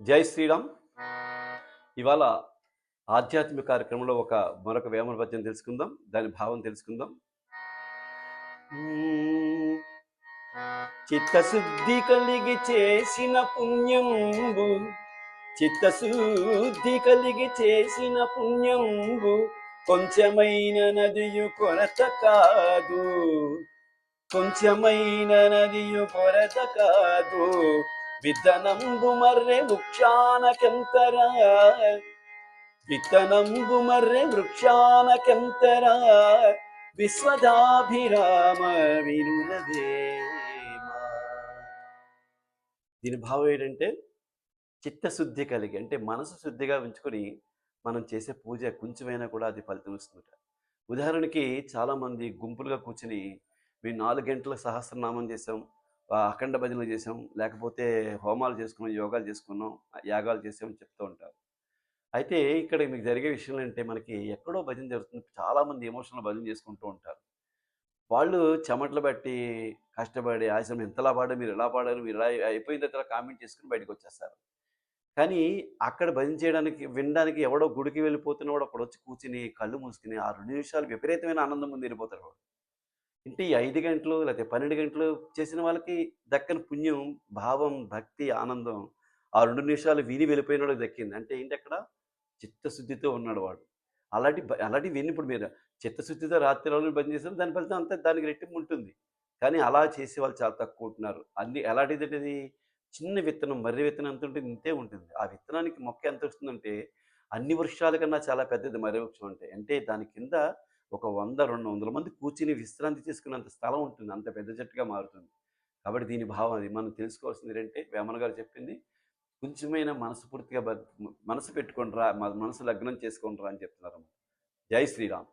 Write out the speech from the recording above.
జై శ్రీరామ్. ఇవాళ ఆధ్యాత్మిక కార్యక్రమంలో ఒక మరొక వేమన పద్యం తెలుసుకుందాం. దాని భావం తెలుసుకుందాం. చిత్తశుద్ధి కలిగి చేసిన పుణ్యంబు చిత్తశుద్ధి కలిగి చేసిన పుణ్యంబు కొంచెమైన నదియు కొరత కాదు. కొంచెమైన నదియు కొరత కాదు. విత్తనంబు మర్రే వృక్షానకెంతర? విత్తనంబు మర్రే వృక్షానకెంతర? విశ్వదాభిరామ వినులదేమ దీని భావం ఏంటంటే చిత్తశుద్ధి కలిగి అంటే మనసు శుద్ధిగా ఉంచుకొని మనం చేసే పూజ కొంచెమైనా కూడా అది ఫలితం ఇస్తుంట ఉదాహరణకి చాలామంది గుంపులుగా కూర్చుని మేము నాలుగు గంటల సహస్రనామం చేసాం అఖండ భజనలు చేసాం. లేకపోతే హోమాలు చేసుకున్నాం యోగాలు చేసుకున్నాం యాగాలు చేసామని చెప్తూ ఉంటారు. అయితే ఇక్కడ మీకు జరిగే విషయం ఏంటంటే మనకి ఎక్కడో భజన జరుగుతుంది. చాలామంది ఎమోషనల్ భజన చేసుకుంటూ ఉంటారు. వాళ్ళు చెమటలు బట్టి కష్టపడి ఆశ్రమం ఎంతలా పాడారు? మీరు ఎలా పాడారు? మీరు ఎలా అయిపోయిన తర్వాత కామెంట్ చేసుకుని బయటకు వచ్చేస్తారు. కానీ అక్కడ భజన చేయడానికి వినడానికి ఎవడో గుడికి వెళ్ళిపోతున్నవాడు అక్కడ వచ్చి కూర్చుని కళ్ళు మూసుకుని ఆ రెండు నిమిషాలు విపరీతమైన ఆనందం ముందు వెళ్ళిపోతారు అంటే ఈ ఐదు గంటలు లేకపోతే పన్నెండు గంటలు చేసిన వాళ్ళకి దక్కని పుణ్యం భావం భక్తి ఆనందం ఆ రెండు నిమిషాలు విని వెళ్ళిపోయిన వాళ్ళకి దక్కింది. అంటే ఏంటి అక్కడ చిత్తశుద్ధితో ఉన్నాడు వాడు. అలాంటి అలాంటి విని ఇప్పుడు మీరు చిత్తశుద్ధితో రాత్రి రోజులు బంద్ చేస్తారు దాని ఫలితం అంతా దానికి రెట్టింపు ఉంటుంది. కానీ అలా చేసే వాళ్ళు చాలా తక్కువ ఉంటున్నారు. అన్ని ఎలాంటిది అంటే చిన్న విత్తనం మర్రి విత్తనం ఎంత ఉంటుంది ఇంతే ఉంటుంది. ఆ విత్తనానికి మొక్క ఎంత వస్తుందంటే అన్ని వృక్షాల కన్నా చాలా పెద్దది మర్రి వృక్షం అంటే. అంటే దాని కింద ఒక వంద రెండు వందల మంది కూర్చుని విశ్రాంతి తీసుకున్నంత స్థలం ఉంటుంది. అంత పెద్ద చెట్టుగా మారుతుంది. కాబట్టి దీని భావం అది. మనం తెలుసుకోవాల్సింది ఏంటంటే వేమన గారు చెప్పింది కొంచెమైనా మనస్ఫూర్తిగా బ- మనసు పెట్టుకుంటారా మనసు లగ్నం చేసుకుంటారా అని చెప్తున్నారు జై శ్రీరామ్.